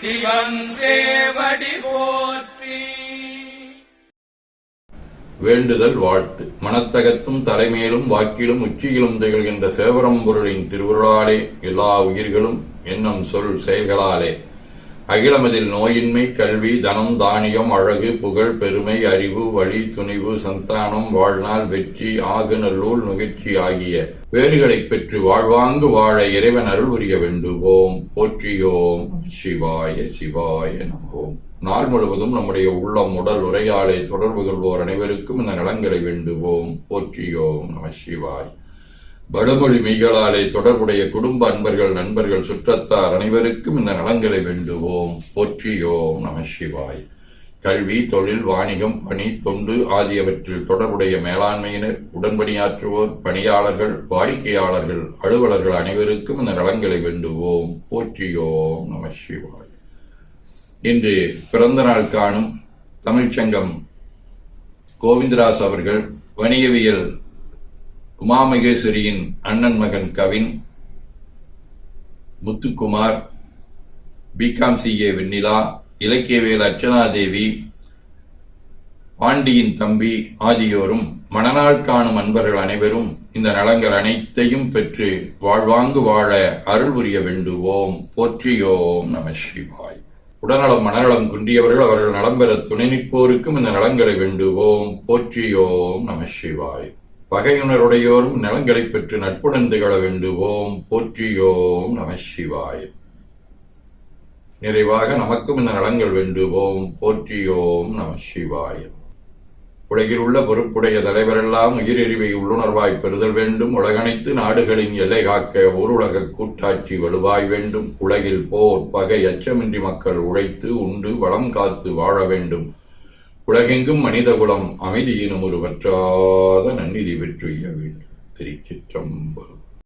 சிவன் போற்றி. வேண்டுதல் வாழ்த்து. மனத்தகத்தும் தலைமையிலும் வாக்கிலும் உச்சியிலும் திகழ்கின்ற சேவரம்பொருளின் திருவுருளாலே எல்லா உயிர்களும் எண்ணம் சொல் செயல்களாலே. அகிலமதில் நோயின்மை கல்வி தனம் தானியம் அழகு புகழ் பெருமை அறிவு வழி துணிவு சந்தானம் வாழ்நாள் வெற்றி ஆகு நல்லூல் நுகர்ச்சி ஆகிய வேறுகளைப் பெற்று வாழ்வாங்கு வாழ இறைவன் அருள் புரிய வேண்டுவோம். போற்றியோம். சிவாய சிவாய நமோம் நாள் முழுவதும் நம்முடைய உள்ளம் உடல் உரையாடை தொடர்பு கொள்வோர் அனைவருக்கும் இந்த நலங்களை வேண்டுவோம். போற்றியோம். நம சிவாய். வடமொழி மெய்களாலே தொடர்புடைய குடும்ப அன்பர்கள் நண்பர்கள் சுற்றத்தார் அனைவருக்கும் இந்த நலங்களை வேண்டுவோம். போற்றியோம் நம சிவாய். கல்வி தொழில் வாணிகம் பணி தொண்டு ஆகியவற்றில் தொடர்புடைய மேலாண்மையினர் உடன்பணியாற்றுவோர் பணியாளர்கள் வாடிக்கையாளர்கள் அலுவலர்கள் அனைவருக்கும் இந்த நலங்களை வேண்டுவோம். போற்றியோம் நம சிவாய். இன்று பிறந்த நாள் காணும் தமிழ்ச்சங்கம் கோவிந்தராஸ் அவர்கள் வணிகவியல் உமாமகேஸ்வரியின் அண்ணன் மகன் Kavin Muthukumar B Com CA Vennila Ilakkiyavel Archanadevi பாண்டியின் தம்பி ஆகியோரும் மணநாள் காணும் அன்பர்கள் அனைவரும் இந்த நலங்கள் அனைத்தையும் பெற்று வாழ்வாங்கு வாழ அருள் புரிய வேண்டுவோம். போற்றியோம் நம சிவாய் உடல்நலம் மனநலம் குன்றியவர்கள் அவர்கள் நலம் பெற துணை நிற்போருக்கும் இந்த நலங்களை வேண்டுவோம். போற்றியோம் நம சிவாய் பகையுணருடையோரும் நலங்களை பெற்று நட்புணர்ந்து திகழ வேண்டுவோம் போற்றியோம் நம சிவாய். நிறைவாக நமக்கும் இந்த நலங்கள் வேண்டுவோம். போற்றியோம் நம சிவாய். உலகில் உள்ள பொறுப்புடைய தலைவரெல்லாம் உயிரெறிவை உள்ளுணர்வாய் பெறுதல் வேண்டும். உலகனைத்து நாடுகளின் எல்லை காக்க ஊருலக கூட்டாட்சி வலுவாய் வேண்டும். உலகில் போர் பகை அச்சமின்றி மக்கள் உழைத்து உண்டு வளம் காத்து வாழ வேண்டும். உலகெங்கும் மனிதகுலம் அமைதியினும் ஒரு வற்றாத நன்னிதி பெற்றுய வேண்டும். திருச்சிற்றம்பலம்.